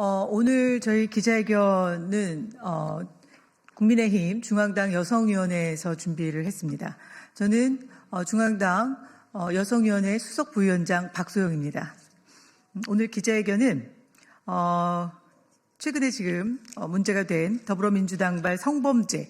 어, 오늘 저희 기자회견은 어, 국민의힘 중앙당 여성위원회에서 준비를 했습니다. 저는 어, 중앙당 어, 여성위원회 수석 부위원장 박소영입니다. 음, 오늘 기자회견은 어, 최근에 지금 어, 문제가 된 더불어민주당발 성범죄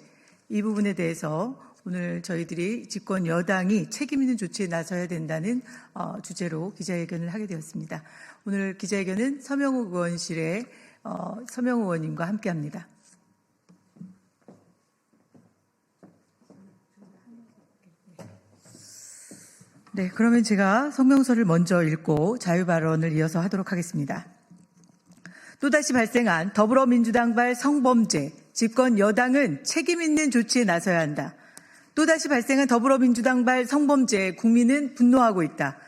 이 부분에 대해서 오늘 저희들이 집권 여당이 책임 있는 조치에 나서야 된다는 어, 주제로 기자회견을 하게 되었습니다. 오늘 기자회견은 서명욱 의원실의 어, 서명욱 의원님과 함께합니다. 네, 그러면 제가 성명서를 먼저 읽고 자유 발언을 이어서 하도록 하겠습니다. 또다시 발생한 더불어민주당발 성범죄, 집권 여당은 책임 있는 조치에 나서야 한다. 또다시 발생한 더불어민주당발 성범죄에 국민은 분노하고 있다.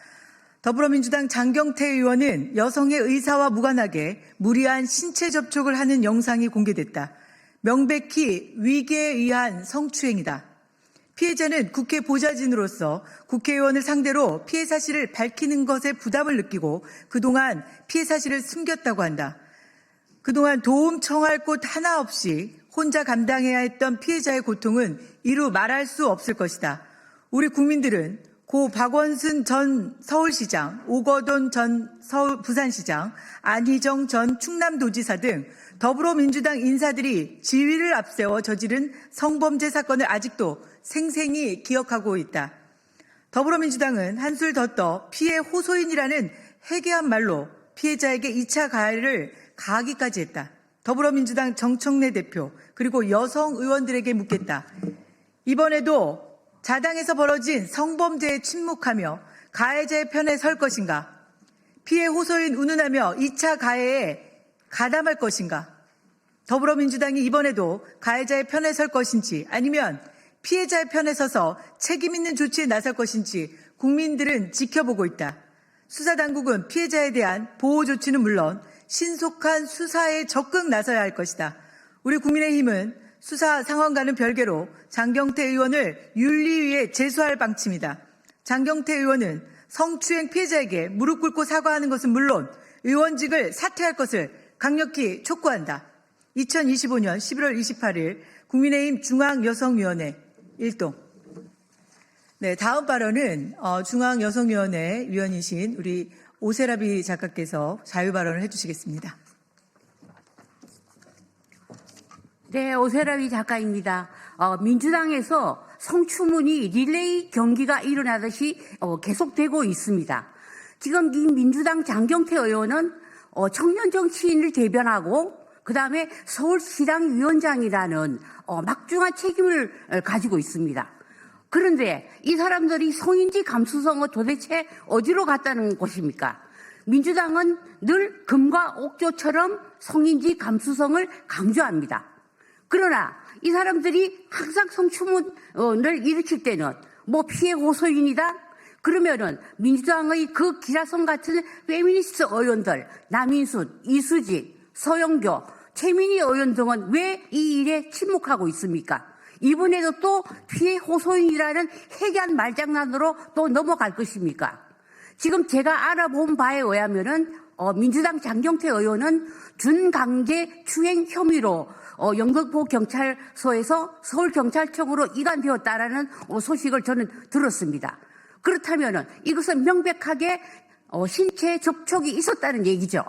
더불어민주당 장경태 의원은 여성의 의사와 무관하게 무리한 신체 접촉을 하는 영상이 공개됐다. 명백히 위계에 의한 성추행이다. 피해자는 국회 보좌진으로서 국회의원을 상대로 피해 사실을 밝히는 것에 부담을 느끼고 그동안 피해 사실을 숨겼다고 한다. 그동안 도움 청할 곳 하나 없이 혼자 감당해야 했던 피해자의 고통은 이루 말할 수 없을 것이다. 우리 국민들은 고 박원순 전 서울시장, 오거돈 전 서울 부산시장, 안희정 전 충남도지사 등 더불어민주당 인사들이 지위를 앞세워 저지른 성범죄 사건을 아직도 생생히 기억하고 있다. 더불어민주당은 한술 더 떠 피해 호소인이라는 해괴한 말로 피해자에게 2차 가해를 가하기까지 했다. 더불어민주당 정청래 대표 그리고 여성 의원들에게 묻겠다. 이번에도 자당에서 벌어진 성범죄에 침묵하며 가해자의 편에 설 것인가? 피해 호소인 운운하며 2차 가해에 가담할 것인가? 더불어민주당이 이번에도 가해자의 편에 설 것인지 아니면 피해자의 편에 서서 책임 있는 조치에 나설 것인지 국민들은 지켜보고 있다. 수사당국은 피해자에 대한 보호 조치는 물론 신속한 수사에 적극 나서야 할 것이다. 우리 국민의힘은 수사 상황과는 별개로 장경태 의원을 윤리위에 제소할 방침이다. 장경태 의원은 성추행 피해자에게 무릎 꿇고 사과하는 것은 물론 의원직을 사퇴할 것을 강력히 촉구한다. 2025년 11월 28일 국민의힘 중앙여성위원회 1동. 네, 다음 발언은 어, 중앙여성위원회 위원이신 우리 오세라비 작가께서 자유 발언을 해주시겠습니다. 네, 오세라위 작가입니다. 어, 민주당에서 성추문이 릴레이 경기가 일어나듯이 어, 계속되고 있습니다. 지금 이 민주당 장경태 의원은 어, 청년 정치인을 대변하고 그 다음에 서울시당 위원장이라는 어, 막중한 책임을 어, 가지고 있습니다. 그런데 이 사람들이 성인지 감수성은 도대체 어디로 갔다는 것입니까? 민주당은 늘 금과 옥조처럼 성인지 감수성을 강조합니다. 그러나 이 사람들이 항상 성추문을 일으킬 때는 뭐 피해 호소인이다? 그러면은 민주당의 그 기라성 같은 페미니스트 의원들, 남인순, 이수지, 서영교, 최민희 의원 등은 왜 이 일에 침묵하고 있습니까? 이번에도 또 피해 호소인이라는 해괴한 말장난으로 또 넘어갈 것입니까? 지금 제가 알아본 바에 의하면은 어, 민주당 장경태 의원은 준강제 추행 혐의로 어, 영등포 경찰서에서 서울 경찰청으로 이관되었다라는 어, 소식을 저는 들었습니다. 그렇다면은 이것은 명백하게 어, 신체 접촉이 있었다는 얘기죠.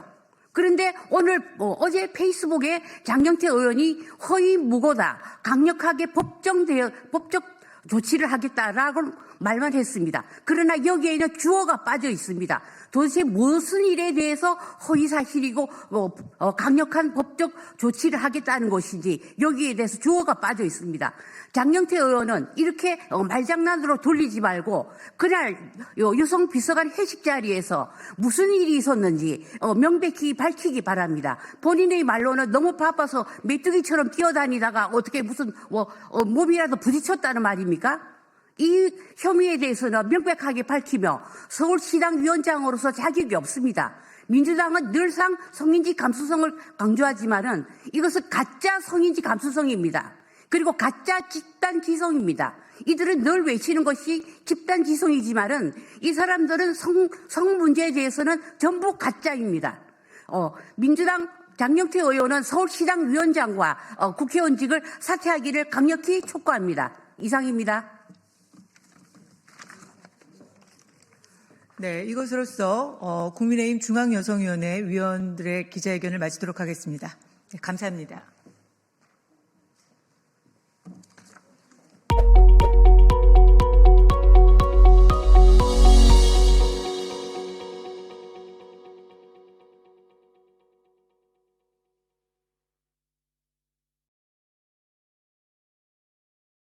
그런데 오늘 어, 어제 페이스북에 장경태 의원이 허위 무고다 강력하게 법정되어 법적 조치를 하겠다라고 말만 했습니다. 그러나 여기에는 주어가 빠져 있습니다. 도대체 무슨 일에 대해서 허위 사실이고 어, 어, 강력한 법적 조치를 하겠다는 것인지 여기에 대해서 주어가 빠져 있습니다. 장영태 의원은 이렇게 어, 말장난으로 돌리지 말고 그날 요 여성 비서관 회식 자리에서 무슨 일이 있었는지 어, 명백히 밝히기 바랍니다. 본인의 말로는 너무 바빠서 메뚜기처럼 뛰어다니다가 어떻게 무슨 몸이라도 부딪혔다는 말입니까? 이 혐의에 대해서는 명백하게 밝히며 서울시당 위원장으로서 자격이 없습니다. 민주당은 늘상 성인지 감수성을 강조하지만은 이것은 가짜 성인지 감수성입니다. 그리고 가짜 집단 지성입니다. 이들은 늘 외치는 것이 집단 지성이지만은 이 사람들은 성, 성 문제에 대해서는 전부 가짜입니다. 어, 민주당 장영태 의원은 서울시장 위원장과 어, 국회의원직을 사퇴하기를 강력히 촉구합니다. 이상입니다. 네, 이것으로써 어, 국민의힘 중앙여성위원회 위원들의 기자회견을 마치도록 하겠습니다. 네, 감사합니다.